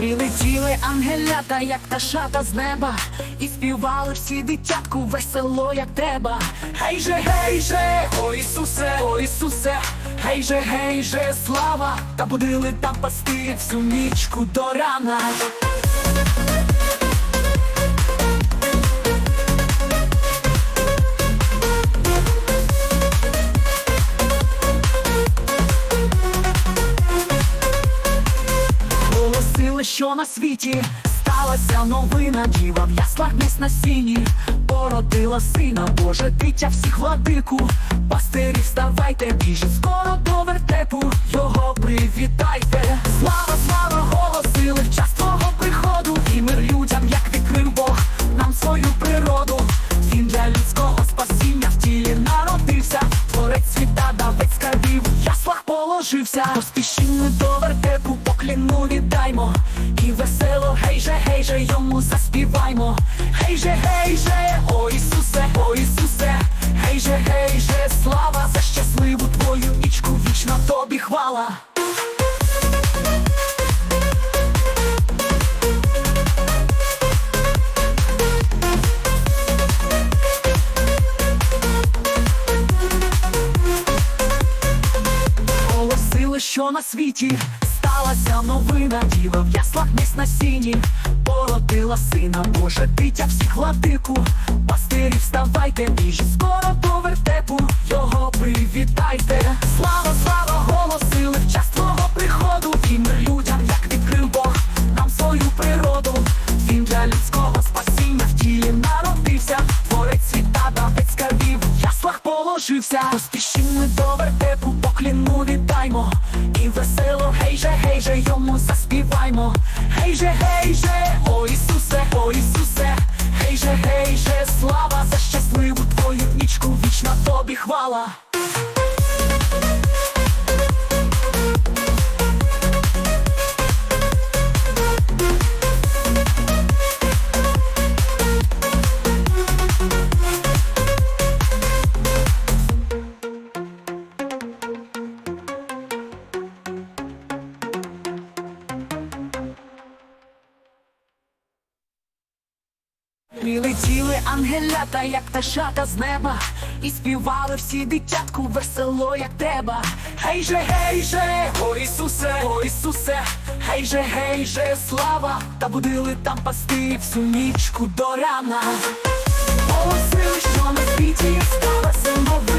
Прилетіли ангелята, як ташата з неба, і співали всі дитятку весело, як треба. Гей же, гей же, о Ісусе, о Ісусе, гей же, гей же, слава, та будили там пасти всю нічку до рана. Що на світі. Сталася новина, діва в яслах на сіні, породила сина, Боже, дитя всіх владику, пастирі, вставайте, біжіть скоро до вертепу, його привітайте. Слава, слава, голосили в час твого приходу, і мир людям, як відкрив Бог, нам свою природу. Він для людського спасіння в тілі народився, творець світа, давець скарбів, яслах положився. Поспішимо до вертепу, гей же, йому заспіваймо. Гей же, гей же, о Ісусе, о Ісусе, гей же, гей же, слава за щасливу твою нічку, вічно тобі хвала. Що на світі сталася новина, діва в яслах міс на сіні, породила сина, Боже, дитя всіх владику, пастирі, вставайте, біжіть скоро до вертепу, його привітайте. Слава, слава, голосили в час твого приходу, і мир людям, як відкрив Бог, нам свою природу. Він для людського спасіння в тілі народився, творець світа, давець скарбів, в яслах положився. Поспішимо до вертепу, покліну віддаймо. Гей же, йому заспіваймо. Гей же, гей же, Прилетіли ангелята, як ташата з неба, і співали всі дитятку весело, як треба. Гей же, гей же, о Ісусе, о Ісусе, гей же, гей же, слава, та будили там пасти всю нічку до рана. Голосили, що на світі стала новина,